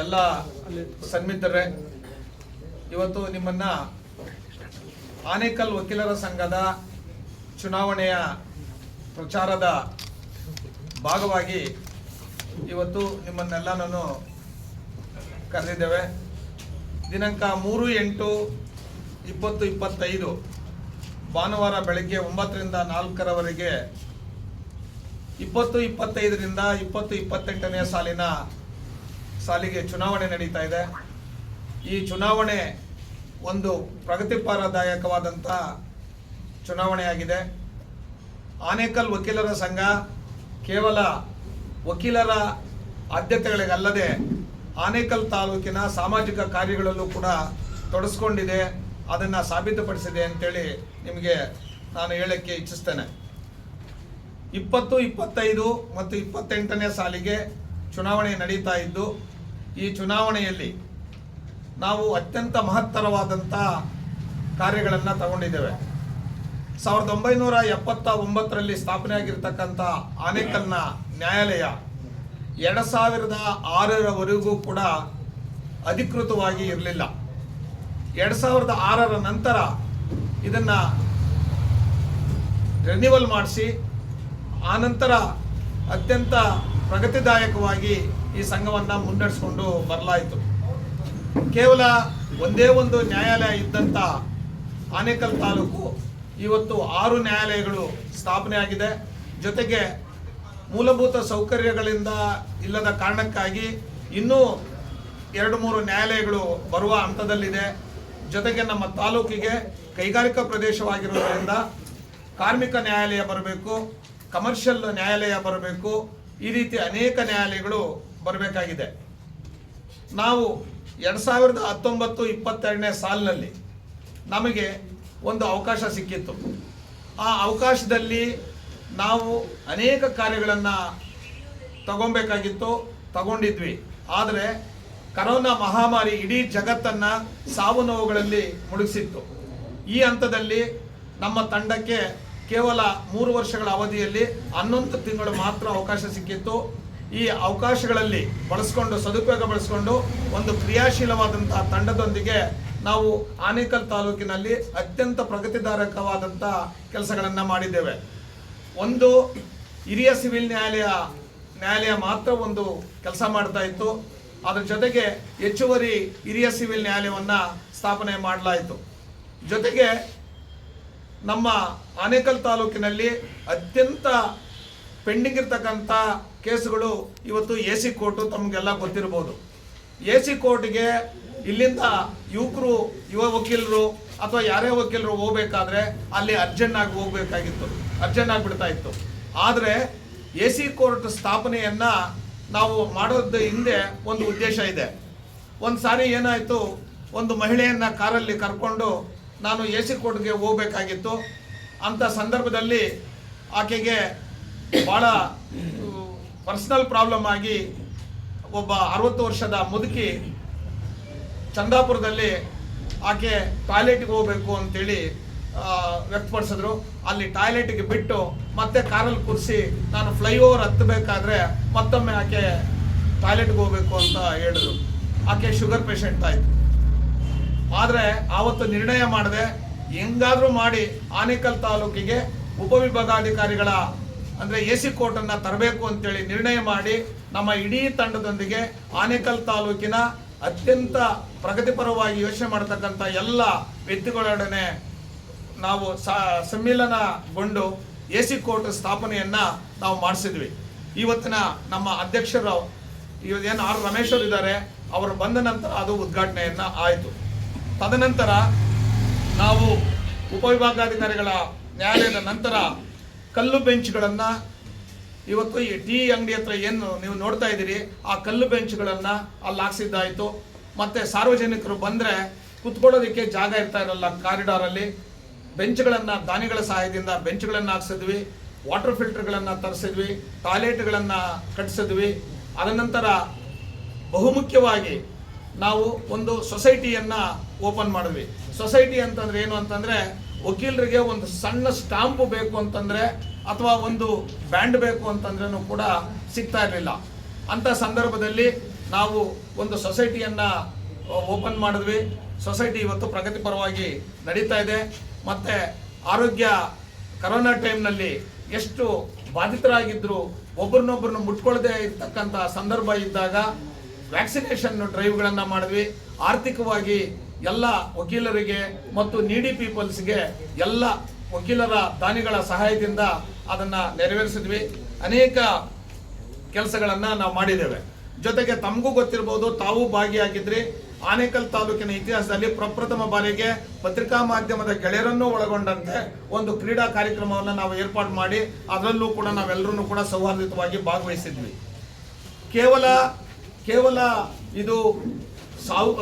ಎಲ್ಲ ಸನ್ಮಿತರೇ ಇವತ್ತು ನಿಮ್ಮನ್ನ ಆನೇಕಲ್ ವಕೀಲರ ಸಂಘದ ಚುನಾವಣೆಯ ಪ್ರಚಾರದ ಭಾಗವಾಗಿ ಇವತ್ತು ನಿಮ್ಮನ್ನೆಲ್ಲ ನಾನು ಕರೆದಿದ್ದೇವೆ. ದಿನಾಂಕ ಮೂರು ಎಂಟು ಇಪ್ಪತ್ತು ಇಪ್ಪತ್ತೈದು, ಭಾನುವಾರ ಬೆಳಗ್ಗೆ ಒಂಬತ್ತರಿಂದ ನಾಲ್ಕರವರೆಗೆ ಇಪ್ಪತ್ತು ಇಪ್ಪತ್ತೈದರಿಂದ ಇಪ್ಪತ್ತು ಇಪ್ಪತ್ತೆಂಟನೇ ಸಾಲಿನ ಸಾಲಿಗೆ ಚುನಾವಣೆ ನಡೀತಾ ಇದೆ. ಈ ಚುನಾವಣೆ ಒಂದು ಪ್ರಗತಿಪರದಾಯಕವಾದಂಥ ಚುನಾವಣೆಯಾಗಿದೆ ಆನೇಕಲ್ ವಕೀಲರ ಸಂಘ ಕೇವಲ ವಕೀಲರ ಆದ್ಯತೆಗಳಿಗಲ್ಲದೆ ಆನೇಕಲ್ ತಾಲೂಕಿನ ಸಾಮಾಜಿಕ ಕಾರ್ಯಗಳಲ್ಲೂ ಕೂಡ ತೊಡಸ್ಕೊಂಡಿದೆ. ಅದನ್ನು ಸಾಬೀತುಪಡಿಸಿದೆ ಅಂತೇಳಿ ನಿಮಗೆ ನಾನು ಹೇಳಕ್ಕೆ ಇಚ್ಛಿಸ್ತೇನೆ ಇಪ್ಪತ್ತು, ಇಪ್ಪತ್ತೈದು ಮತ್ತು ಇಪ್ಪತ್ತೆಂಟನೇ ಸಾಲಿಗೆ ಚುನಾವಣೆ ನಡೀತಾ ಇದ್ದು ಈ ಚುನಾವಣೆಯಲ್ಲಿ ನಾವು ಅತ್ಯಂತ ಮಹತ್ತರವಾದಂಥ ಕಾರ್ಯಗಳನ್ನು ತಗೊಂಡಿದ್ದೇವೆ. ಸಾವಿರದ ಒಂಬೈನೂರ ಎಪ್ಪತ್ತ ಒಂಬತ್ತರಲ್ಲಿ ಸ್ಥಾಪನೆಯಾಗಿರ್ತಕ್ಕಂಥ ಆನೇಕಲ್ನ ನ್ಯಾಯಾಲಯ ಎರಡು ಸಾವಿರದ ಆರರವರೆಗೂ ಕೂಡ ಅಧಿಕೃತವಾಗಿ ಇರಲಿಲ್ಲ. ಎರಡು ಸಾವಿರದ ಆರರ ನಂತರ ಇದನ್ನು ರಿನ್ಯೂವಲ್ ಮಾಡಿಸಿ ಆನಂತರ ಅತ್ಯಂತ ಪ್ರಗತಿದಾಯಕವಾಗಿ ಈ ಸಂಘವನ್ನು ಮುನ್ನಡೆಸ್ಕೊಂಡು ಬರಲಾಯಿತು. ಕೇವಲ ಒಂದೇ ಒಂದು ನ್ಯಾಯಾಲಯ ಇದ್ದಂಥ ಆನೇಕಲ್ ತಾಲೂಕು ಇವತ್ತು ಆರು ನ್ಯಾಯಾಲಯಗಳು ಸ್ಥಾಪನೆ ಆಗಿದೆ. ಜೊತೆಗೆ ಮೂಲಭೂತ ಸೌಕರ್ಯಗಳಿಂದ ಇಲ್ಲದ ಕಾರಣಕ್ಕಾಗಿ ಇನ್ನೂ ಎರಡು ಮೂರು ನ್ಯಾಯಾಲಯಗಳು ಬರುವ ಹಂತದಲ್ಲಿದೆ. ಜೊತೆಗೆ ನಮ್ಮ ತಾಲೂಕಿಗೆ ಕೈಗಾರಿಕಾ ಪ್ರದೇಶವಾಗಿರುವುದರಿಂದ ಕಾರ್ಮಿಕ ನ್ಯಾಯಾಲಯ ಬರಬೇಕು, ಕಮರ್ಷಿಯಲ್ ನ್ಯಾಯಾಲಯ ಬರಬೇಕು. ಈ ರೀತಿ ಅನೇಕ ನ್ಯಾಯಾಲಯಗಳು ಬರಬೇಕಾಗಿದೆ. ನಾವು ಎರಡು ಸಾವಿರದ ಹತ್ತೊಂಬತ್ತು ಇಪ್ಪತ್ತೆರಡನೇ ಸಾಲಿನಲ್ಲಿ ನಮಗೆ ಒಂದು ಅವಕಾಶ ಸಿಕ್ಕಿತ್ತು. ಆ ಅವಕಾಶದಲ್ಲಿ ನಾವು ಅನೇಕ ಕಾರ್ಯಗಳನ್ನು ತಗೊಬೇಕಾಗಿತ್ತು, ತಗೊಂಡಿದ್ವಿ. ಆದರೆ ಕರೋನಾ ಮಹಾಮಾರಿ ಇಡೀ ಜಗತ್ತನ್ನು ಸಾವು ನೋವುಗಳಲ್ಲಿ ಮುಳುಗಿಸಿತ್ತು. ಈ ಹಂತದಲ್ಲಿ ನಮ್ಮ ತಂಡಕ್ಕೆ ಕೇವಲ ಮೂರು ವರ್ಷಗಳ ಅವಧಿಯಲ್ಲಿ ಹನ್ನೊಂದು ತಿಂಗಳು ಮಾತ್ರ ಅವಕಾಶ ಸಿಕ್ಕಿತ್ತು. ಈ ಅವಕಾಶಗಳಲ್ಲಿ ಬಳಸ್ಕೊಂಡು, ಸದುಪಯೋಗ ಬಳಸ್ಕೊಂಡು ಒಂದು ಕ್ರಿಯಾಶೀಲವಾದಂತಹ ತಂಡದೊಂದಿಗೆ ನಾವು ಆನೇಕಲ್ ತಾಲೂಕಿನಲ್ಲಿ ಅತ್ಯಂತ ಪ್ರಗತಿದಾರಕವಾದಂಥ ಕೆಲಸಗಳನ್ನು ಮಾಡಿದ್ದೇವೆ. ಒಂದು ಹಿರಿಯ ಸಿವಿಲ್ ನ್ಯಾಯಾಲಯ ನ್ಯಾಯಾಲಯ ಮಾತ್ರ ಒಂದು ಕೆಲಸ ಮಾಡ್ತಾ ಇತ್ತು. ಅದರ ಜೊತೆಗೆ ಹೆಚ್ಚುವರಿ ಹಿರಿಯ ಸಿವಿಲ್ ನ್ಯಾಯಾಲಯವನ್ನು ಸ್ಥಾಪನೆ ಮಾಡಲಾಯಿತು. ಜೊತೆಗೆ ನಮ್ಮ ಆನೇಕಲ್ ತಾಲೂಕಿನಲ್ಲಿ ಅತ್ಯಂತ ಪೆಂಡಿಂಗ್ ಇರ್ತಕ್ಕಂಥ ಕೇಸುಗಳು ಇವತ್ತು ಎ ಸಿ ಕೋರ್ಟು ತಮಗೆಲ್ಲ ಗೊತ್ತಿರ್ಬೋದು. ಎ ಸಿ ಕೋರ್ಟ್ಗೆ ಇಲ್ಲಿಂದ ಯುವಕರು, ಯುವ ವಕೀಲರು ಅಥವಾ ಯಾರೇ ವಕೀಲರು ಹೋಗ್ಬೇಕಾದ್ರೆ ಅಲ್ಲಿ ಅರ್ಜೆಂಟ್ ಆಗಿ ಹೋಗ್ಬೇಕಾಗಿತ್ತು. ಅರ್ಜೆಂಟ್ ಆಗಿಬಿಡ್ತಾ ಇತ್ತು. ಆದರೆ ಎ ಸಿ ಕೋರ್ಟ್ ಸ್ಥಾಪನೆಯನ್ನ ನಾವು ಮಾಡೋದ ಹಿಂದೆ ಒಂದು ಉದ್ದೇಶ ಇದೆ. ಒಂದು ಸಾರಿ ಏನಾಯಿತು, ಒಂದು ಮಹಿಳೆಯನ್ನ ಕಾರಲ್ಲಿ ಕರ್ಕೊಂಡು ನಾನು ಎ ಸಿ ಕೋರ್ಟ್ಗೆ ಹೋಗ್ಬೇಕಾಗಿತ್ತು. ಅಂಥ ಸಂದರ್ಭದಲ್ಲಿ ಆಕೆಗೆ ಭಾಳ ಪರ್ಸನಲ್ ಪ್ರಾಬ್ಲಮ್ ಆಗಿ ಒಬ್ಬ ಅರವತ್ತು ವರ್ಷದ ಮುದುಕಿ ಚಂದಾಪುರದಲ್ಲಿ ಆಕೆ ಟಾಯ್ಲೆಟ್ಗೆ ಹೋಗ್ಬೇಕು ಅಂತೇಳಿ ವ್ಯಕ್ತಪಡಿಸಿದ್ರು. ಅಲ್ಲಿ ಟಾಯ್ಲೆಟ್ಗೆ ಬಿಟ್ಟು ಮತ್ತೆ ಕಾರಲ್ಲಿ ಕೂರಿಸಿ ನಾನು ಫ್ಲೈಓವರ್ ಹತ್ತಬೇಕಾದ್ರೆ ಮತ್ತೊಮ್ಮೆ ಆಕೆ ಟಾಯ್ಲೆಟ್ಗೆ ಹೋಗ್ಬೇಕು ಅಂತ ಹೇಳಿದ್ರು. ಆಕೆ ಶುಗರ್ ಪೇಷಂಟ್ ಆಯಿತು. ಆದರೆ ಆವತ್ತು ನಿರ್ಣಯ ಮಾಡಿದೆ, ಹೆಂಗಾದರೂ ಮಾಡಿ ಆನೇಕಲ್ ತಾಲೂಕಿಗೆ ಉಪವಿಭಾಗಾಧಿಕಾರಿಗಳ ಅಂದರೆ ಎ ಸಿ ಕೋರ್ಟನ್ನು ತರಬೇಕು ಅಂತೇಳಿ ನಿರ್ಣಯ ಮಾಡಿ ನಮ್ಮ ಇಡೀ ತಂಡದೊಂದಿಗೆ ಆನೇಕಲ್ ತಾಲೂಕಿನ ಅತ್ಯಂತ ಪ್ರಗತಿಪರವಾಗಿ ಯೋಚನೆ ಮಾಡತಕ್ಕಂಥ ಎಲ್ಲ ವ್ಯಕ್ತಿಗಳೊಡನೆ ನಾವು ಸಮ್ಮಿಲನಗೊಂಡು ಎ ಸಿ ಕೋರ್ಟ್ ಸ್ಥಾಪನೆಯನ್ನು ನಾವು ಮಾಡಿಸಿದ್ವಿ. ಇವತ್ತಿನ ನಮ್ಮ ಅಧ್ಯಕ್ಷರು ಏನು ಆರ್ ರಮೇಶ್ ಇದ್ದಾರೆ, ಅವರು ಬಂದ ನಂತರ ಅದು ಉದ್ಘಾಟನೆಯನ್ನು ಆಯಿತು. ತದನಂತರ ನಾವು ಉಪವಿಭಾಗಾಧಿಕಾರಿಗಳ ನ್ಯಾಯಾಲಯದ ನಂತರ ಕಲ್ಲು ಬೆಂಚ್ಗಳನ್ನು ಇವತ್ತು ಈ ಟೀ ಅಂಗಡಿ ಹತ್ರ ಏನು ನೀವು ನೋಡ್ತಾ ಇದ್ದೀರಿ, ಆ ಕಲ್ಲು ಬೆಂಚ್ಗಳನ್ನು ಅಲ್ಲಿ ಹಾಕ್ಸಿದ್ದಾಯಿತು. ಮತ್ತು ಸಾರ್ವಜನಿಕರು ಬಂದರೆ ಕುತ್ಕೊಳ್ಳೋದಕ್ಕೆ ಜಾಗ ಇರ್ತಾ ಇರಲ್ಲ ಕಾರಿಡಾರಲ್ಲಿ ಬೆಂಚ್ಗಳನ್ನು ದಾನಿಗಳ ಸಹಾಯದಿಂದ ಬೆಂಚ್ಗಳನ್ನು ಹಾಕ್ಸಿದ್ವಿ ವಾಟರ್ ಫಿಲ್ಟರ್ಗಳನ್ನು ತರಿಸಿದ್ವಿ ಟಾಯ್ಲೆಟ್ಗಳನ್ನು ಕಟ್ಟಿಸಿದ್ವಿ ಅದನಂತರ ಬಹುಮುಖ್ಯವಾಗಿ ನಾವು ಒಂದು ಸೊಸೈಟಿಯನ್ನ ಓಪನ್ ಮಾಡಿದ್ವಿ. ಸೊಸೈಟಿ ಅಂತಂದ್ರೆ ಏನು ಅಂತಂದ್ರೆ ವಕೀಲರಿಗೆ ಒಂದು ಸಣ್ಣ ಸ್ಟಾಂಪ್ ಬೇಕು ಅಂತಂದರೆ ಅಥವಾ ಒಂದು ಬ್ಯಾಂಡ್ ಬೇಕು ಅಂತಂದ್ರೂ ಕೂಡ ಸಿಗ್ತಾ ಇರಲಿಲ್ಲ. ಅಂಥ ಸಂದರ್ಭದಲ್ಲಿ ನಾವು ಒಂದು ಸೊಸೈಟಿಯನ್ನು ಓಪನ್ ಮಾಡಿದ್ವಿ. ಸೊಸೈಟಿ ಇವತ್ತು ಪ್ರಗತಿಪರವಾಗಿ ನಡೀತಾ ಇದೆ. ಮತ್ತು ಆರೋಗ್ಯ ಕರೋನಾ ಟೈಮ್ನಲ್ಲಿ ಎಷ್ಟು ಬಾಧಿತರಾಗಿದ್ದರು ಒಬ್ರನ್ನೊಬ್ರನ್ನ ಮುಟ್ಕೊಳ್ಳದೆ ಇರ್ತಕ್ಕಂಥ ಸಂದರ್ಭ ಇದ್ದಾಗ ವ್ಯಾಕ್ಸಿನೇಷನ್ ಡ್ರೈವ್ಗಳನ್ನು ಮಾಡಿದ್ವಿ. ಆರ್ಥಿಕವಾಗಿ ಎಲ್ಲ ವಕೀಲರಿಗೆ ಮತ್ತು ನೀಡಿ ಪೀಪಲ್ಸ್ಗೆ ಎಲ್ಲ ವಕೀಲರ ದಾನಿಗಳ ಸಹಾಯದಿಂದ ಅದನ್ನು ನೆರವೇರಿಸಿದ್ವಿ. ಅನೇಕ ಕೆಲಸಗಳನ್ನು ನಾವು ಮಾಡಿದ್ದೇವೆ. ಜೊತೆಗೆ ತಮಗೂ ಗೊತ್ತಿರ್ಬೋದು, ತಾವು ಭಾಗಿಯಾಗಿದ್ರಿ. ಆನೇಕಲ್ ತಾಲೂಕಿನ ಇತಿಹಾಸದಲ್ಲಿ ಪ್ರಪ್ರಥಮ ಬಾರಿಗೆ ಪತ್ರಿಕಾ ಮಾಧ್ಯಮದ ಗೆಳೆಯರನ್ನು ಒಳಗೊಂಡಂತೆ ಒಂದು ಕ್ರೀಡಾ ಕಾರ್ಯಕ್ರಮವನ್ನು ನಾವು ಏರ್ಪಾಡು ಮಾಡಿ ಅದರಲ್ಲೂ ಕೂಡ ನಾವೆಲ್ಲರೂ ಕೂಡ ಸೌಹಾರ್ದಿತವಾಗಿ ಭಾಗವಹಿಸಿದ್ವಿ. ಕೇವಲ ಕೇವಲ ಇದು ಸಾವು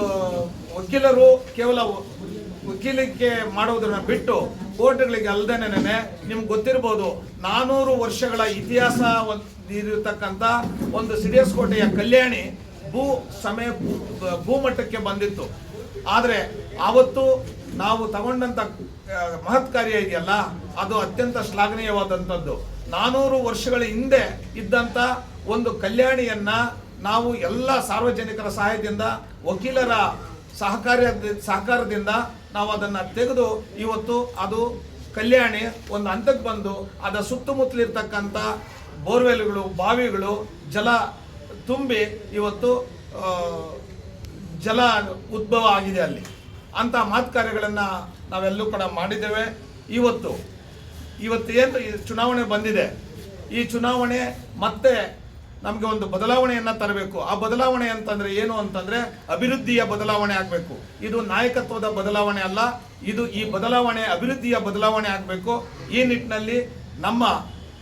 ವಕೀಲರು ಕೇವಲ ವಕೀಲಿಕೆ ಮಾಡೋದನ್ನ ಬಿಟ್ಟು ಕೋರ್ಟ್ಗಳಿಗೆ ಅಲ್ಲದೇನೆ ನಿಮ್ಗೆ ಗೊತ್ತಿರ್ಬೋದು ನಾನೂರು ವರ್ಷಗಳ ಇತಿಹಾಸ ಇರತಕ್ಕಂಥ ಒಂದು ಸಿಡಿಯಸ್ ಕೋಟೆಯ ಕಲ್ಯಾಣಿ ಭೂ ಸಮಯ ಭೂಮಟ್ಟಕ್ಕೆ ಬಂದಿತ್ತು. ಆದರೆ ಆವತ್ತು ನಾವು ತಗೊಂಡಂತ ಆ, ಮಹತ್ ಕಾರ್ಯ ಇದೆಯಲ್ಲ ಅದು ಅತ್ಯಂತ ಶ್ಲಾಘನೀಯವಾದಂಥದ್ದು ನಾನೂರು ವರ್ಷಗಳ ಹಿಂದೆ ಇದ್ದಂಥ ಒಂದು ಕಲ್ಯಾಣಿಯನ್ನ ನಾವು ಎಲ್ಲ ಸಾರ್ವಜನಿಕರ ಸಹಾಯದಿಂದ, ವಕೀಲರ ಸಹಕಾರ ಸಹಕಾರದಿಂದ ನಾವು ಅದನ್ನು ತೆಗೆದು ಇವತ್ತು ಅದು ಕಲ್ಯಾಣಿ ಒಂದು ಹಂತಕ್ಕೆ ಬಂದು ಅದರ ಸುತ್ತಮುತ್ತಲಿರ್ತಕ್ಕಂಥ ಬೋರ್ವೆಲ್ಗಳು, ಬಾವಿಗಳು, ಜಲ ತುಂಬಿ ಇವತ್ತು ಜಲ ಉದ್ಭವ ಆಗಿದೆ ಅಲ್ಲಿ. ಅಂತ ಮಾತು ಕಾರ್ಯಗಳನ್ನು ನಾವೆಲ್ಲೂ ಕೂಡ ಮಾಡಿದ್ದೇವೆ. ಇವತ್ತು ಇವತ್ತು ಈ ಚುನಾವಣೆ ಬಂದಿದೆ. ಈ ಚುನಾವಣೆ ಮತ್ತೆ ನಮಗೆ ಒಂದು ಬದಲಾವಣೆಯನ್ನು ತರಬೇಕು. ಆ ಬದಲಾವಣೆ ಅಂತಂದ್ರೆ ಏನು ಅಂತಂದ್ರೆ ಅಭಿವೃದ್ಧಿಯ ಬದಲಾವಣೆ ಆಗಬೇಕು. ಇದು ನಾಯಕತ್ವದ ಬದಲಾವಣೆ ಅಲ್ಲ, ಇದು ಈ ಬದಲಾವಣೆ ಅಭಿವೃದ್ಧಿಯ ಬದಲಾವಣೆ ಆಗಬೇಕು. ಈ ನಿಟ್ಟಿನಲ್ಲಿ ನಮ್ಮ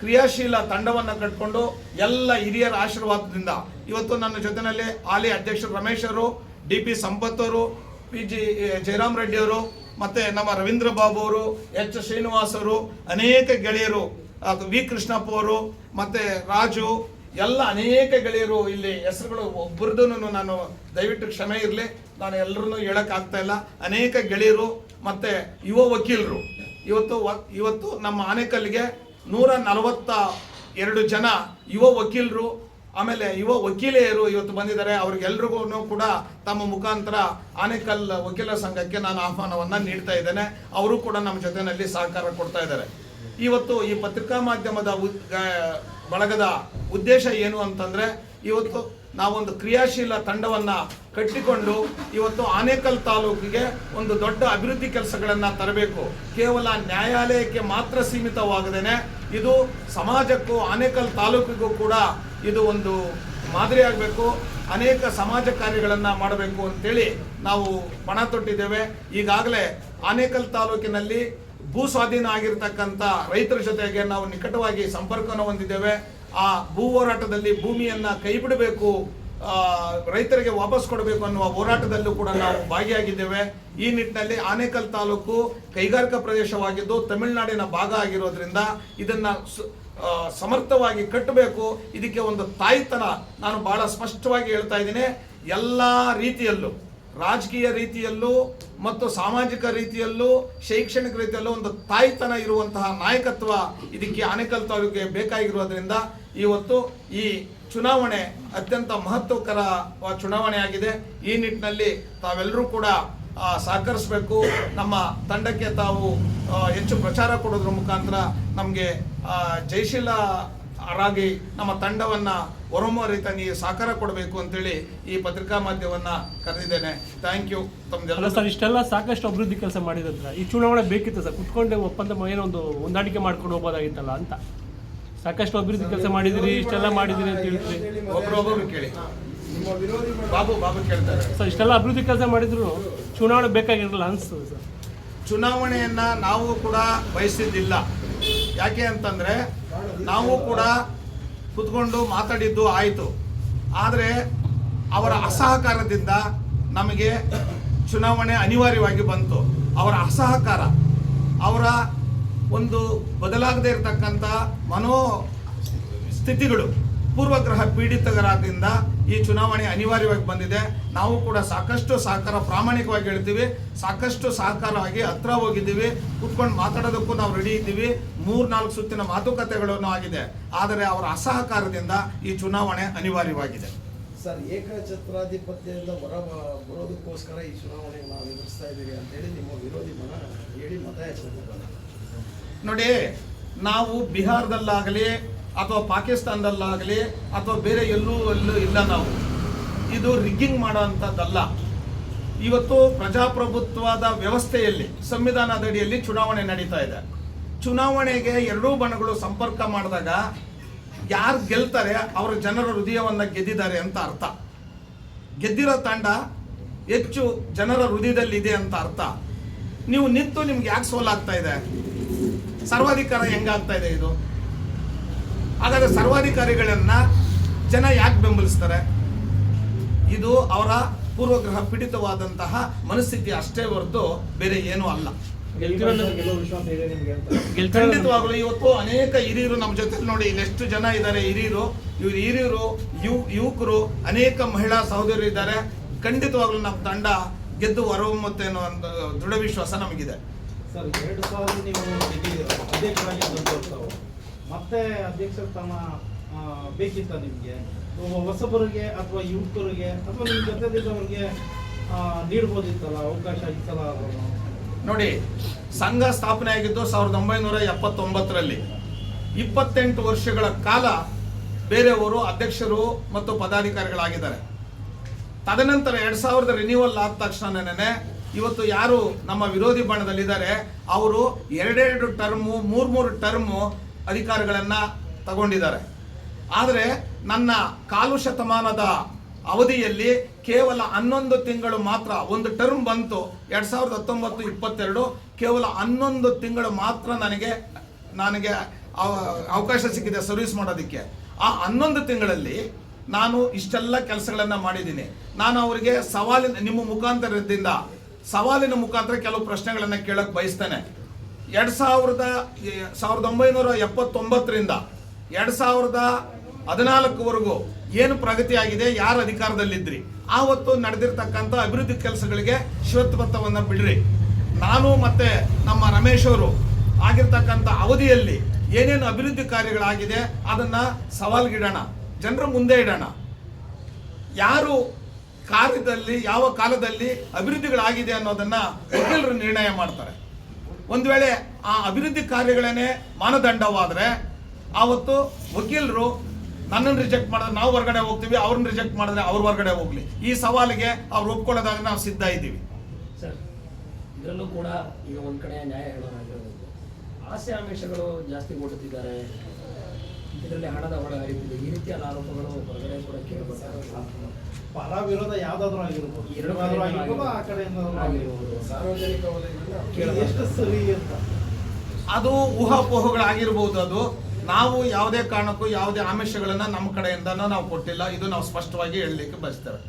ಕ್ರಿಯಾಶೀಲ ತಂಡವನ್ನು ಕಟ್ಕೊಂಡು ಎಲ್ಲ ಹಿರಿಯರ ಆಶೀರ್ವಾದದಿಂದ, ಇವತ್ತು ನನ್ನ ಜೊತೆಯಲ್ಲಿ ಹಾಲಿ ಅಧ್ಯಕ್ಷರು ರಮೇಶ್ ಅವರು ಡಿ ಪಿ ಸಂಪತ್ ಅವರು ಪಿ ಜಿ ಜಯರಾಮ್ ರೆಡ್ಡಿ ಅವರು, ಮತ್ತೆ ನಮ್ಮ ರವೀಂದ್ರ ಬಾಬು ಅವರು, ಎಚ್. ಶ್ರೀನಿವಾಸ್ ಅವರು, ಅನೇಕ ಗೆಳೆಯರು ವಿ. ಕೃಷ್ಣಪ್ಪ ಅವರು, ಮತ್ತೆ ರಾಜು ಎಲ್ಲ ಅನೇಕ ಗೆಳೆಯರು ಇಲ್ಲಿ ಹೆಸರುಗಳು ಒಬ್ಬರದೂ ನಾನು ದಯವಿಟ್ಟು ಕ್ಷಮೆ ಇರಲಿ. ನಾನು ಎಲ್ಲರೂ ಹೇಳೋಕ್ಕಾಗ್ತಾ ಇಲ್ಲ. ಅನೇಕ ಗೆಳೆಯರು ಮತ್ತು ಯುವ ವಕೀಲರು. ಇವತ್ತು ಇವತ್ತು ನಮ್ಮ ಆನೇಕಲ್ಗೆ ನೂರ ನಲವತ್ತ ಎರಡು ಜನ ಯುವ ವಕೀಲರು, ಆಮೇಲೆ ಯುವ ವಕೀಲೆಯರು ಇವತ್ತು ಬಂದಿದ್ದಾರೆ. ಅವ್ರಿಗೆಲ್ರಿಗೂ ಕೂಡ ತಮ್ಮ ಮುಖಾಂತರ ಆನೇಕಲ್ ವಕೀಲರ ಸಂಘಕ್ಕೆ ನಾನು ಆಹ್ವಾನವನ್ನು ನೀಡ್ತಾ ಇದ್ದೇನೆ. ಅವರು ಕೂಡ ನಮ್ಮ ಜೊತೆಯಲ್ಲಿ ಸಹಕಾರ ಕೊಡ್ತಾ ಇದ್ದಾರೆ. ಇವತ್ತು ಈ ಪತ್ರಿಕಾ ಮಾಧ್ಯಮದ ಬಳಗದ ಉದ್ದೇಶ ಏನು ಅಂತಂದ್ರೆ, ಇವತ್ತು ನಾವೊಂದು ಕ್ರಿಯಾಶೀಲ ತಂಡವನ್ನ ಕಟ್ಟಿಕೊಂಡು ಇವತ್ತು ಆನೇಕಲ್ ತಾಲೂಕಿಗೆ ಒಂದು ದೊಡ್ಡ ಅಭಿವೃದ್ಧಿ ಕೆಲಸಗಳನ್ನು ತರಬೇಕು. ಕೇವಲ ನ್ಯಾಯಾಲಯಕ್ಕೆ ಮಾತ್ರ ಸೀಮಿತವಾಗದೇನೆ, ಇದು ಸಮಾಜಕ್ಕೂ, ಆನೇಕಲ್ ತಾಲೂಕಿಗೂ ಕೂಡ ಇದು ಒಂದು ಮಾದರಿಯಾಗಬೇಕು ಅನೇಕ ಸಮಾಜ ಕಾರ್ಯಗಳನ್ನು ಮಾಡಬೇಕು ಅಂತೇಳಿ ನಾವು ಪಣ ತೊಟ್ಟಿದ್ದೇವೆ ಈಗಾಗಲೇ ಆನೇಕಲ್ ತಾಲೂಕಿನಲ್ಲಿ ಭೂ ಸ್ವಾಧೀನ ಆಗಿರ್ತಕ್ಕಂಥ ರೈತರ ಜೊತೆಗೆ ನಾವು ನಿಕಟವಾಗಿ ಸಂಪರ್ಕವನ್ನು ಹೊಂದಿದ್ದೇವೆ. ಆ ಭೂ ಹೋರಾಟದಲ್ಲಿ ಭೂಮಿಯನ್ನ ಕೈ ಬಿಡಬೇಕು ರೈತರಿಗೆ ವಾಪಸ್ ಕೊಡಬೇಕು ಅನ್ನುವ ಹೋರಾಟದಲ್ಲೂ ಕೂಡ ನಾವು ಭಾಗಿಯಾಗಿದ್ದೇವೆ. ಈ ನಿಟ್ಟಿನಲ್ಲಿ ಆನೇಕಲ್ ತಾಲೂಕು ಕೈಗಾರಿಕಾ ಪ್ರದೇಶವಾಗಿದ್ದು ತಮಿಳುನಾಡಿನ ಭಾಗ ಆಗಿರೋದ್ರಿಂದ ಇದನ್ನ ಸಮರ್ಥವಾಗಿ ಕಟ್ಟಬೇಕು. ಇದಕ್ಕೆ ಒಂದು ತಾಯ್ತನ ನಾನು ಬಹಳ ಸ್ಪಷ್ಟವಾಗಿ ಹೇಳ್ತಾ ಇದ್ದೀನಿ. ಎಲ್ಲ ರೀತಿಯಲ್ಲೂ ರಾಜಕೀಯ ರೀತಿಯಲ್ಲೂ ಮತ್ತು ಸಾಮಾಜಿಕ ರೀತಿಯಲ್ಲೂ ಶೈಕ್ಷಣಿಕ ರೀತಿಯಲ್ಲೂ ಒಂದು ತಾಯ್ತನ ಇರುವಂತಹ ನಾಯಕತ್ವ ಇದಕ್ಕೆ ಆನೇಕಲ್ ತಾಲೂಕಿಗೆ ಬೇಕಾಗಿರೋದ್ರಿಂದ ಇವತ್ತು ಈ ಚುನಾವಣೆ ಅತ್ಯಂತ ಮಹತ್ವಕರ ಚುನಾವಣೆ ಆಗಿದೆ. ಈ ನಿಟ್ಟಿನಲ್ಲಿ ತಾವೆಲ್ಲರೂ ಕೂಡ ಸಹಕರಿಸಬೇಕು. ನಮ್ಮ ತಂಡಕ್ಕೆ ತಾವು ಹೆಚ್ಚು ಪ್ರಚಾರ ಕೊಡೋದ್ರ ಮುಖಾಂತರ ನಮಗೆ ಜಯಶೀಲ ರಾಗಿ ನಮ್ಮ ತಂಡವನ್ನ ಹೊರಮರಿತ ರೈತನಿಗೆ ಸಹಕಾರ ಕೊಡಬೇಕು ಅಂತೇಳಿ ಈ ಪತ್ರಿಕಾ ಮಾಧ್ಯಮವನ್ನ ಕರೆದಿದ್ದೇನೆ. ಥ್ಯಾಂಕ್ ಯು ಸರ್ ಇಷ್ಟೆಲ್ಲ ಸಾಕಷ್ಟು ಅಭಿವೃದ್ಧಿ ಕೆಲಸ ಮಾಡಿದಂತ ಈ ಚುನಾವಣೆ ಬೇಕಿತ್ತು ಸರ್. ಕುತ್ಕೊಂಡೆ ಒಪ್ಪಂದ ಏನೊಂದು ಏನೋ ಒಂದು ಹೊಂದಾಣಿಕೆ ಮಾಡ್ಕೊಂಡು ಹೋಗ್ಬೋದಾಗಿತ್ತಲ್ಲ ಅಂತ. ಸಾಕಷ್ಟು ಅಭಿವೃದ್ಧಿ ಕೆಲಸ ಮಾಡಿದಿರಿ ಇಷ್ಟೆಲ್ಲ ಮಾಡಿದಿರಿ ಅಂತ ಹೇಳ್ತೀರಿ. ಒಬ್ರೊಬ್ಬರು ಕೇಳಿ. ಬಾಬು ಬಾಬು ಕೇಳ್ತಾರೆ. ಸರ್ ಇಷ್ಟೆಲ್ಲ ಅಭಿವೃದ್ಧಿ ಕೆಲಸ ಮಾಡಿದ್ರು ಚುನಾವಣೆ ಬೇಕಾಗಿರಲ್ಲ ಅನಿಸ್ತದೆ ಸರ್. ಚುನಾವಣೆಯನ್ನ ನಾವು ಕೂಡ ಬಯಸಿದ್ದಿಲ್ಲ. ಯಾಕೆ ಅಂತಂದ್ರೆ ನಾವು ಕೂಡ ಕುತ್ಕೊಂಡು ಮಾತಾಡಿದ್ದು ಆಯಿತು. ಆದರೆ ಅವರ ಅಸಹಕಾರದಿಂದ ನಮಗೆ ಚುನಾವಣೆ ಅನಿವಾರ್ಯವಾಗಿ ಬಂತು. ಅವರ ಅಸಹಕಾರ, ಅವರ ಒಂದು ಬದಲಾಗದೇ ಇರತಕ್ಕಂಥ ಮನೋ ಸ್ಥಿತಿಗಳು ಪೂರ್ವಗ್ರಹ ಪೀಡಿತರಾದ್ರಿಂದ ಈ ಚುನಾವಣೆ ಅನಿವಾರ್ಯವಾಗಿ ಬಂದಿದೆ. ನಾವು ಕೂಡ ಸಾಕಷ್ಟು ಸಹಕಾರ ಪ್ರಾಮಾಣಿಕವಾಗಿ ಹೇಳ್ತೀವಿ. ಸಾಕಷ್ಟು ಸಹಕಾರವಾಗಿ ಹತ್ರ ಹೋಗಿದ್ದೀವಿ. ಕುತ್ಕೊಂಡು ಮಾತಾಡೋದಕ್ಕೂ ನಾವು ರೆಡಿ ಇದ್ದೀವಿ. ಮೂರ್ನಾಲ್ಕು ಸುತ್ತಿನ ಮಾತುಕತೆಗಳನ್ನು ಆಗಿದೆ. ಆದರೆ ಅವರ ಅಸಹಕಾರದಿಂದ ಈ ಚುನಾವಣೆ ಅನಿವಾರ್ಯವಾಗಿದೆ. ಸರ್ ಏಕಛತ್ರಾಧಿಪತ್ಯದಿಂದ ಹೊರ ಬರೋದಕ್ಕೋಸ್ಕರ ಈ ಚುನಾವಣೆ ನಾವು ಎದುರಿಸ್ತಾ ಇದ್ದೀವಿ ಅಂತೇಳಿ ನಿಮ್ಮ ವಿರೋಧಿ ಮನ ಹೇಳಿ ಮತ ಯಾಚಿಸಿದ್ದಾರೆ ನೋಡಿ ನಾವು ಬಿಹಾರದಲ್ಲಾಗಲಿ ಅಥವಾ ಪಾಕಿಸ್ತಾನದಲ್ಲಾಗಲಿ ಅಥವಾ ಬೇರೆ ಎಲ್ಲೂ ಎಲ್ಲೂ ಇಲ್ಲ ನಾವು. ಇದು ರಿಗ್ಗಿಂಗ್ ಮಾಡೋ ಅಂಥದ್ದಲ್ಲ ಇವತ್ತು ಪ್ರಜಾಪ್ರಭುತ್ವದ ವ್ಯವಸ್ಥೆಯಲ್ಲಿ ಸಂವಿಧಾನದ ಅಡಿಯಲ್ಲಿ ಚುನಾವಣೆ ನಡೀತಾ ಇದೆ. ಚುನಾವಣೆಗೆ ಎರಡೂ ಬಣಗಳು ಸಂಪರ್ಕ ಮಾಡಿದಾಗ ಯಾರು ಗೆಲ್ತಾರೆ, ಅವರ ಜನರ ಹೃದಯವನ್ನು ಗೆದ್ದಿದ್ದಾರೆ ಅಂತ ಅರ್ಥ. ಗೆದ್ದಿರೋ ತಂಡ ಹೆಚ್ಚು ಜನರ ಹೃದಯದಲ್ಲಿದೆ ಅಂತ ಅರ್ಥ. ನೀವು ನಿಂತು ನಿಮ್ಗೆ ಯಾಕೆ ಸೋಲಾಗ್ತಾ ಇದೆ? ಸರ್ವಾಧಿಕಾರ ಹೆಂಗಾಗ್ತಾ ಇದೆ ಇದು? ಹಾಗಾದ್ರೆ ಸರ್ವಾಧಿಕಾರಿಗಳನ್ನ ಜನ ಯಾಕೆ ಬೆಂಬಲಿಸ್ತಾರೆ? ಇದು ಅವರ ಪೂರ್ವಗ್ರಹ ಪೀಡಿತವಾದಂತಹ ಮನಸ್ಥಿತಿ ಅಷ್ಟೇ ಹೊರತು ಬೇರೆ ಏನೂ ಅಲ್ಲ. ಖಂಡಿತವಾಗ್ಲು ಗೆಲ್ಲೋ ವಿಶ್ವಾಸ ಇದೆ ನಿಮಗೆ ಅಂತ. ಗೆಲ್ತಿರೋ ಇವತ್ತು ಅನೇಕ ಹಿರಿಯರು ನಮ್ಮ ಜೊತೆ ನೋಡಿ ಇಲ್ಲೆಷ್ಟು ಜನ ಇದ್ದಾರೆ ಹಿರಿಯರು. ಇವ್ರು ಹಿರಿಯರು ಯು ಯುವಕರು ಅನೇಕ ಮಹಿಳಾ ಸಹೋದರರು ಇದ್ದಾರೆ. ಖಂಡಿತವಾಗ್ಲೂ ನಮ್ಮ ತಂಡ ಗೆದ್ದು ಹೊರಹೊಮ್ಮುತ್ತೆ ಅನ್ನೋ ಒಂದು ದೃಢ ವಿಶ್ವಾಸ ನಮಗಿದೆ. ಮತ್ತೆ ಅಧ್ಯಕ್ಷ ಸ್ಥಾನ ಬೇಕಿತ್ತ ನಿಮಗೆ? ಒಬ್ಬ ಹೊಸಬರಿಗೆ ಅಥವಾ ಯುವಕರಿಗೆ ಅಥವಾ ನಿಮ್ಮ ಜೊತೆಲಿದ್ದವರಿಗೆ ನೀಡ್ಬೋದಿತ್ತಲ್ಲ, ಅವಕಾಶ ಇತ್ತಲ್ಲ ನೋಡಿ, ಸಂಘ ಸ್ಥಾಪನೆ ಆಗಿದ್ದು ಸಾವಿರದ ಒಂಬೈನೂರ ಎಪ್ಪತ್ತೊಂಬತ್ತರಲ್ಲಿ. ಇಪ್ಪತ್ತೆಂಟು ವರ್ಷಗಳ ಕಾಲ ಬೇರೆಯವರು ಅಧ್ಯಕ್ಷರು ಮತ್ತು ಪದಾಧಿಕಾರಿಗಳಾಗಿದ್ದಾರೆ. ತದನಂತರ ಎರಡು ಸಾವಿರದ ರಿನ್ಯೂವಲ್ ಆದ ತಕ್ಷಣನೇ ಇವತ್ತು ಯಾರು ನಮ್ಮ ವಿರೋಧಿ ಬಣದಲ್ಲಿದ್ದಾರೆ ಅವರು ಎರಡೆರಡು ಟರ್ಮು ಮೂರು ಮೂರು ಟರ್ಮು ಅಧಿಕಾರಿಗಳನ್ನ ತಗೊಂಡಿದ್ದಾರೆ. ಆದರೆ ನನ್ನ ಕಾಲು ಶತಮಾನದ ಅವಧಿಯಲ್ಲಿ ಕೇವಲ ಹನ್ನೊಂದು ತಿಂಗಳು ಮಾತ್ರ, ಒಂದು ಟರ್ಮ್ ಬಂತು ಎರಡ್ ಸಾವಿರದ ಹತ್ತೊಂಬತ್ತು ಇಪ್ಪತ್ತೆರಡು, ಕೇವಲ ಹನ್ನೊಂದು ತಿಂಗಳು ಮಾತ್ರ ನನಗೆ ನನಗೆ ಅವಕಾಶ ಸಿಕ್ಕಿದೆ ಸರ್ವಿಸ್ ಮಾಡೋದಕ್ಕೆ. ಆ ಹನ್ನೊಂದು ತಿಂಗಳಲ್ಲಿ ನಾನು ಇಷ್ಟೆಲ್ಲ ಕೆಲಸಗಳನ್ನು ಮಾಡಿದ್ದೀನಿ. ನಾನು ಅವರಿಗೆ ಸವಾಲಿನ, ನಿಮ್ಮ ಮುಖಾಂತರದಿಂದ ಸವಾಲಿನ ಮುಖಾಂತರ ಕೆಲವು ಪ್ರಶ್ನೆಗಳನ್ನು ಕೇಳಕ್ಕೆ ಬಯಸ್ತೇನೆ. ಎರಡ್ ಸಾವಿರದ ಸಾವಿರದ ಒಂಬೈನೂರ ಎಪ್ಪತ್ತೊಂಬತ್ತರಿಂದ ಎರಡು ಸಾವಿರದ ಹದಿನಾಲ್ಕುವರೆಗೂ ಏನು ಪ್ರಗತಿಯಾಗಿದೆ ಯಾರು ಅಧಿಕಾರದಲ್ಲಿದ್ರಿ? ಆವತ್ತು ನಡೆದಿರ್ತಕ್ಕಂಥ ಅಭಿವೃದ್ಧಿ ಕೆಲಸಗಳಿಗೆ ಶಿವತ್ಪತ್ತವನ್ನು ಬಿಡ್ರಿ. ನಾನು ಮತ್ತೆ ನಮ್ಮ ರಮೇಶ್ ಅವರು ಆಗಿರ್ತಕ್ಕಂಥ ಅವಧಿಯಲ್ಲಿ ಏನೇನು ಅಭಿವೃದ್ಧಿ ಕಾರ್ಯಗಳಾಗಿದೆ, ಅದನ್ನ ಸವಾಲ್ಗಿಡೋಣ, ಜನರ ಮುಂದೆ ಇಡೋಣ. ಯಾರು ಕಾರ್ಯದಲ್ಲಿ, ಯಾವ ಕಾಲದಲ್ಲಿ ಅಭಿವೃದ್ಧಿಗಳಾಗಿದೆ ಅನ್ನೋದನ್ನು ವಕೀಲರು ನಿರ್ಣಯ ಮಾಡ್ತಾರೆ. ಒಂದು ವೇಳೆ ಆ ಅಭಿವೃದ್ಧಿ ಕಾರ್ಯಗಳೇನೆ ಮಾನದಂಡವಾದರೆ ಆವತ್ತು ವಕೀಲರು ನನ್ನನ್ನು ರಿಜೆಕ್ಟ್ ಮಾಡಿದ್ರೆ ನಾವು ಹೊರಗಡೆ ಹೋಗ್ತೀವಿ, ಅವ್ರನ್ನ ರಿಜೆಕ್ಟ್ ಮಾಡಿದ್ರೆ ಅವ್ರ ಹೊರಗಡೆ ಹೋಗ್ಲಿ. ಈ ಸವಾಲಿಗೆ ಅವ್ರು ಒಪ್ಕೊಳ್ಳೋದಾಗ ನಾವು ಸಿದ್ಧ ಇದ್ದೀವಿ. ಸರ್, ಇದರಲ್ಲೂ ಕೂಡ ಈಗ ಒಂದು ಕಡೆ ನ್ಯಾಯ ಹೇಳೋದಾಗಿರೋದು ಆಸೆ ಆಮಿಷಗಳು ಜಾಸ್ತಿ ಕೊಡುತ್ತಿದ್ದಾರೆ ಇದರಲ್ಲಿ ಹಣದ ಒಳ ಹರಿವಿದೆ ಈ ರೀತಿಯ ಆರೋಪಗಳು ಹೊರಗಡೆ ಕೂಡ ಕೇಳಿಬರ್ತಾರೆ ಪರ ವಿರೋಧ ಯಾವ್ದಾದ್ರು ಆಗಿರ್ಬೋದು. ಆ ಕಡೆಯಿಂದ ಆಗಿರ್ಬೋದು. ಸಾರ್ವಜನಿಕ ಎಷ್ಟು ಸರಿ ಅಂತ. ಅದು ಊಹಾಪೋಹಗಳಾಗಿರ್ಬೋದು ಅದು ನಾವು ಯಾವುದೇ ಕಾರಣಕ್ಕೂ ಯಾವುದೇ ಆಮಿಷಗಳನ್ನ ನಮ್ಮ ಕಡೆಯಿಂದ ನಾವು ಕೊಟ್ಟಿಲ್ಲ. ಇದು ನಾವು ಸ್ಪಷ್ಟವಾಗಿ ಹೇಳಲಿಕ್ಕೆ ಬಯಸ್ತೇವೆ.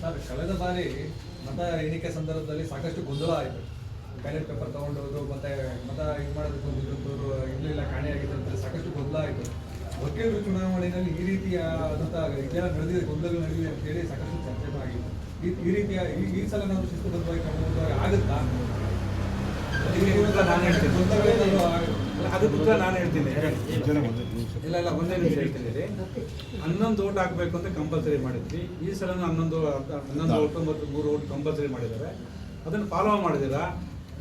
ಸರ್ ಕಳೆದ ಬಾರಿ ಮತ ಎಣಿಕೆ ಸಂದರ್ಭದಲ್ಲಿ ಸಾಕಷ್ಟು ಗೊಂದಲ ಆಯಿತು. ಬ್ಯಾಲೆಟ್ ಪೇಪರ್ ತಗೊಂಡೋದು ಮತ್ತೆ ಮತ ಇದು ಮಾಡೋದಕ್ಕೆ ಬಂದಿದ್ದವರು ಇರಲಿಲ್ಲ ಕಾಣೆಯಾಗಿದೆ ಅಂತ ಸಾಕಷ್ಟು ಗೊಂದಲ ಆಯಿತು ವಕೀಲರು ಚುನಾವಣೆಯಲ್ಲಿ ಈ ರೀತಿಯ ಆದಂತಹ ಇದೆಲ್ಲ ನಡೆದಿದೆ ಗೊಂದಲ ನಡೆದಿದೆ ಅಂತ ಹೇಳಿ ಸಾಕಷ್ಟು ಚರ್ಚೆ ಆಗಿದೆ ಈ- ಈ ರೀತಿಯ ಈ ಈ ಸಲ ನಾವು ಶಿಸ್ತುಬದ್ಧವಾಗಿ ಕ್ರಮವಾಗಿ ಆಗುತ್ತಾ? ನಾನು ಹೇಳ್ತೀನಿ. ಅದಕ್ಕೆ ಉತ್ತರ ನಾನು ಹೇಳ್ತೀನಿ. ಇಲ್ಲ ಇಲ್ಲ ಒಂದೇ ನಿಮಿಷ ಹೇಳ್ತೀನಿ. ಹನ್ನೊಂದು ಓಟ್ ಹಾಕಬೇಕು ಅಂತ ಕಂಪಲ್ಸರಿ ಮಾಡಿದ್ವಿ. ಈ ಸಲ ಹನ್ನೊಂದು ಹನ್ನೊಂದು ಹತ್ತೊಂಬತ್ತು ಮೂರು ಓಟ್ ಕಂಪಲ್ಸರಿ ಮಾಡಿದ್ದಾರೆ. ಅದನ್ನು ಫಾಲೋ ಮಾಡಿದಿರ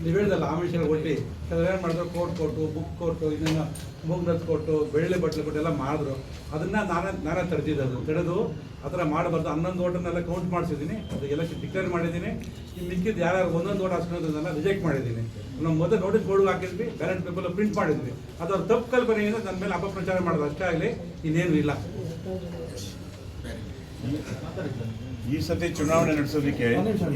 ನೀವು ಹೇಳಿದಲ್ಲ ಒಟ್ಟಿ ಕೆಲವ್ರು ಏನು ಮಾಡಿದ್ರು, ಕೋಟ್ ಕೊಟ್ಟು ಬುಕ್ ಕೊಟ್ಟು ಇದನ್ನ ಮೂಗ್ನತ್ ಕೊಟ್ಟು, ಬೆಳ್ಳಿ ಬಟ್ಲು ಕೊಟ್ಟು ಎಲ್ಲ ಮಾಡಿದ್ರು. ಅದನ್ನ ನಾನೇ ನಾನೇ ತಡೆದಿದ್ದೆ ಅದು ತಡೆದು ಆ ಥರ ಮಾಡಬಾರ್ದು. ಹನ್ನೊಂದು ಓಟನ್ನೆಲ್ಲ ಕೌಂಟ್ ಮಾಡಿಸಿದ್ದೀನಿ. ಅದು ಎಲೆಕ್ಷನ್ ಡಿಕ್ಲೇರ್ ಮಾಡಿದ್ದೀನಿ. ಇನ್ನು ಮಿಕ್ಕಿದ್ದು ಯಾರ್ಯಾರು ಒಂದೊಂದು ಓಟ್ ಹಾಕ್ಸ್ಕೊಳೋದನ್ನೆಲ್ಲ ರಿಜೆಕ್ಟ್ ಮಾಡಿದ್ದೀನಿ. ನಾವು ಮೊದಲು ನೋಟಿಸ್ ಬೋರ್ಡ್ ಹಾಕಿದ್ವಿ ಬ್ಯಾಲೆಟ್ ಪೇಪರ್ ಪ್ರಿಂಟ್ ಮಾಡಿದ್ವಿ. ಅದು ತಪ್ಪು ತಪ್ಪು ಕಲ್ಪನೆಯಿಂದ ನನ್ನ ಮೇಲೆ ಅಪಪ್ರಚಾರ ಮಾಡೋದು ಅಷ್ಟೇ ಆಗಲಿ, ಇನ್ನೇನು ಇಲ್ಲ. ಈ ಸತಿ ಚುನಾವಣೆ ನಡೆಸೋದಕ್ಕೆ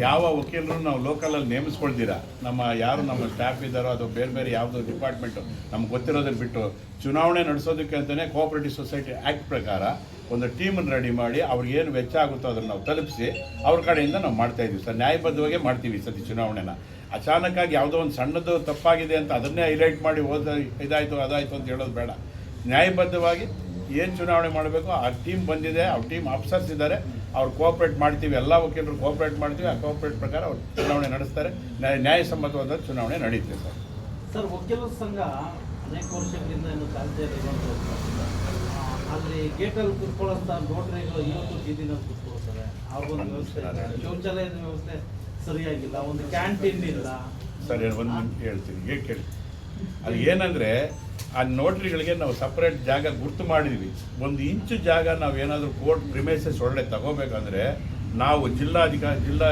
ಯಾವ ವಕೀಲರು ನಾವು ಲೋಕಲಲ್ಲಿ ನೇಮಿಸ್ಕೊಳ್ತೀರಾ? ನಮ್ಮ ಯಾರು ನಮ್ಮ ಸ್ಟಾಫ್ ಇದ್ದಾರೋ ಅಥವಾ ಬೇರೆ ಬೇರೆ ಯಾವುದೋ ಡಿಪಾರ್ಟ್ಮೆಂಟು ನಮ್ಗೆ ಗೊತ್ತಿರೋದನ್ನು ಬಿಟ್ಟು ಚುನಾವಣೆ ನಡೆಸೋದಕ್ಕೆ ಅಂತಲೇ ಕೋಆಪರೇಟಿವ್ ಸೊಸೈಟಿ ಆ್ಯಕ್ಟ್ ಪ್ರಕಾರ ಒಂದು ಟೀಮನ್ನು ರೆಡಿ ಮಾಡಿ ಅವ್ರಿಗೇನು ವೆಚ್ಚ ಆಗುತ್ತೋ ಅದನ್ನು ನಾವು ತಲುಪಿಸಿ ಅವ್ರ ಕಡೆಯಿಂದ ನಾವು ಮಾಡ್ತಾ ಸರ್. ನ್ಯಾಯಬದ್ಧವಾಗೇ ಮಾಡ್ತೀವಿ ಈ ಸತಿ ಚುನಾವಣೆನ. ಅಚಾನಕ್ಕಾಗಿ ಯಾವುದೋ ಒಂದು ಸಣ್ಣದು ತಪ್ಪಾಗಿದೆ ಅಂತ ಅದನ್ನೇ ಹೈಲೈಟ್ ಮಾಡಿ ಹೋದ ಇದಾಯಿತು ಅದಾಯಿತು ಅಂತ ಹೇಳೋದು ಬೇಡ. ನ್ಯಾಯಬದ್ಧವಾಗಿ ಏನು ಚುನಾವಣೆ ಮಾಡಬೇಕು ಆ ಟೀಮ್ ಬಂದಿದೆ ಆ ಟೀಮ್ ಆಫೀಸರ್ಸ್ ಇದ್ದಾರೆ. ಅವ್ರು ಕೋಆಪ್ರೇಟ್ ಮಾಡ್ತೀವಿ ಎಲ್ಲ ವಕೀಲರು ಕೋಆಪ್ರೇಟ್ ಮಾಡ್ತೀವಿ ಆ ಕೋಆಪ್ರೇಟ್ ಪ್ರಕಾರ ಅವ್ರು ಚುನಾವಣೆ ನಡೆಸ್ತಾರೆ. ನ್ಯಾಯ ನ್ಯಾಯಸಮ್ಮತವಾದ ಚುನಾವಣೆ ನಡೆಯುತ್ತೆ ಸರ್. ಸರ್ ವಕೀಲರ ಸಂಘ ಅನೇಕ ವರ್ಷಗಳಿಂದ ಚಾಲ್ತಿಯಲ್ಲಿರುವಂಥದ್ದು ಆ, ಅಲ್ಲಿ ಗೇಟಲ್ಲಿ ಕುತ್ಕೊಳ್ಳೋಂಥ ನೋಟ್ರಿಗಳು ಇವತ್ತು ಬೀದಿನಲ್ಲಿ ಕುತ್ಕೊಳ್ತಾರೆ. ಅವ್ರಿಗೊಂದು ವ್ಯವಸ್ಥೆ ಶೌಚಾಲಯದ ವ್ಯವಸ್ಥೆ ಸರಿಯಾಗಿಲ್ಲ. ಒಂದು ಕ್ಯಾಂಟೀನ್ ಇಲ್ಲ. ಸರಿ ಒಂದು ಹೇಳ್ತೀನಿ. ಹೇಗೆ ಕೇಳಿ. ಅದು ಏನಂದರೆ ಆ ನೋಟ್ರಿಗಳಿಗೆ ನಾವು ಸಪ್ರೇಟ್ ಜಾಗ ಗುರ್ತು ಮಾಡಿದ್ವಿ. ಒಂದು ಇಂಚು ಜಾಗ ನಾವು ಏನಾದರೂ ಕೋರ್ಟ್ ಪ್ರಿಮೇಸಸ್ ಒಳ್ಳೆ ತಗೋಬೇಕಂದ್ರೆ ನಾವು ಜಿಲ್ಲಾಧಿಕಾರಿ ಜಿಲ್ಲಾ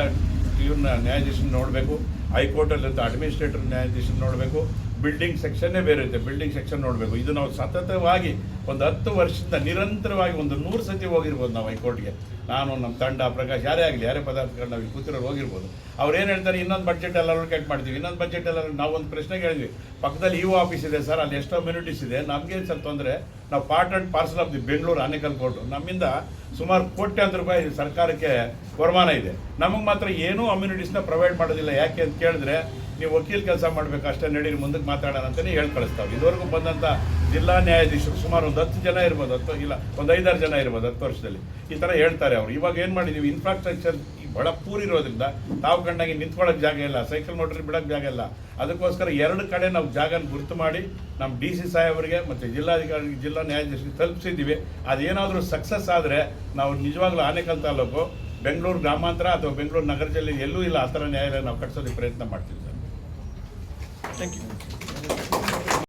ಇವ್ರನ್ನ ನ್ಯಾಯಾಧೀಶನ ನೋಡಬೇಕು ಹೈಕೋರ್ಟಲ್ಲಿ ಅಡ್ಮಿನಿಸ್ಟ್ರೇಟರ್ ನ್ಯಾಯಾಧೀಶನ ನೋಡಬೇಕು ಬಿಲ್ಡಿಂಗ್ ಸೆಕ್ಷನ್ನೇ ಬೇರೆ ಇರುತ್ತೆ. ಬಿಲ್ಡಿಂಗ್ ಸೆಕ್ಷನ್ ನೋಡಬೇಕು. ಇದು ನಾವು ಸತತವಾಗಿ ಒಂದು ಹತ್ತು ವರ್ಷದಿಂದ ನಿರಂತರವಾಗಿ ಒಂದು ನೂರು ಸತಿ ಹೋಗಿರ್ಬೋದು ನಾವು ಹೈಕೋರ್ಟ್ಗೆ. ನಾನು, ನಮ್ಮ ತಂಡ, ಪ್ರಕಾಶ್, ಯಾರೇ ಆಗಲಿ, ಯಾರೇ ಪದಾರ್ಥಗಳು ನಾವು ಕೂತಿರೋರು ಹೋಗಿರ್ಬೋದು. ಅವ್ರು ಏನು ಹೇಳ್ತಾರೆ? ಇನ್ನೊಂದು ಬಜೆಟ್ ಎಲ್ಲ ಅಲೋಕೇಟ್ ಮಾಡ್ತೀವಿ. ಇನ್ನೊಂದು ಬಜೆಟ್ ಎಲ್ಲ ನಾವು ಒಂದು ಪ್ರಶ್ನೆ ಕೇಳಿದ್ವಿ ಪಕ್ಕದಲ್ಲಿ ಇ ಆಫೀಸ್ ಇದೆ ಸರ್, ಅಲ್ಲಿ ಎಷ್ಟೋ ಮ್ಯೂನಿಟೀಸ್ ಇದೆ. ನಮಗೆ ಸರ್ ತೊಂದರೆ? ನಾವು part and parcel of the Bengaluru Anekal court ನಮ್ಮಿಂದ ಸುಮಾರು ಕೋಟ್ಯಾಂತರ ರೂಪಾಯಿ ಸರ್ಕಾರಕ್ಕೆ ವರಮಾನ ಇದೆ. ನಮಗೆ ಮಾತ್ರ ಏನೂ ಅಮ್ಯುನಿಟೀಸ್ನ ಪ್ರೊವೈಡ್ ಮಾಡೋದಿಲ್ಲ. ಯಾಕೆ ಅಂತ ಕೇಳಿದ್ರೆ ನೀವು ವಕೀಲ್ ಕೆಲಸ ಮಾಡಬೇಕು, ಅಷ್ಟೇ ನಡೀರಿ, ಮುಂದಕ್ಕೆ ಮಾತಾಡೋಣ ಅಂತಲೇ ಹೇಳಿ ಕಳಿಸ್ತಾವೆ ಇದುವರೆಗೂ ಬಂದಂಥ ಜಿಲ್ಲಾ ನ್ಯಾಯಾಧೀಶರು ಸುಮಾರು ಒಂದು ಹತ್ತು ಜನ ಇರ್ಬೋದು, ಹತ್ತು ಇಲ್ಲ, ಒಂದು ಐದಾರು ಜನ ಇರ್ಬೋದು ಹತ್ತು ವರ್ಷದಲ್ಲಿ. ಈ ಥರ ಹೇಳ್ತಾರೆ ಅವರು. ಇವಾಗ ಏನು ಮಾಡಿದ್ದೀವಿ ಇನ್ಫ್ರಾಸ್ಟ್ರಕ್ಚರ್ ಬಹಳ ಪೂರಿರೋದ್ರಿಂದ ತಾವು ಕಂಡಂಗೆ ನಿಂತ್ಕೊಳ್ಳೋಕೆ ಜಾಗ ಇಲ್ಲ ಸೈಕಲ್ ಮೋಟ್ರ್ ಬಿಡೋಕ್ಕೆ ಜಾಗ ಇಲ್ಲ. ಅದಕ್ಕೋಸ್ಕರ ಎರಡು ಕಡೆ ನಾವು ಜಾಗನ ಗುರುತು ಮಾಡಿ ನಮ್ಮ ಡಿ ಸಿ ಸಾಹೇಬರಿಗೆ ಮತ್ತು ಜಿಲ್ಲಾಧಿಕಾರಿ, ಜಿಲ್ಲಾ ನ್ಯಾಯಾಧೀಶರಿಗೆ ತಲುಪಿಸಿದ್ದೀವಿ. ಅದೇನಾದರೂ ಸಕ್ಸಸ್ ಆದರೆ ನಾವು ನಿಜವಾಗ್ಲೂ ಆನೇಕಲ್ ತಾಲೂಕು, ಬೆಂಗಳೂರು ಗ್ರಾಮಾಂತರ ಅಥವಾ ಬೆಂಗಳೂರು ನಗರ ಜಿಲ್ಲೆ ಎಲ್ಲೂ ಇಲ್ಲ, ಆ ಥರ ನ್ಯಾಯಾಲಯ ನಾವು ಕಟ್ಸೋದಕ್ಕೆ ಪ್ರಯತ್ನ ಮಾಡ್ತೀವಿ. Sir thank you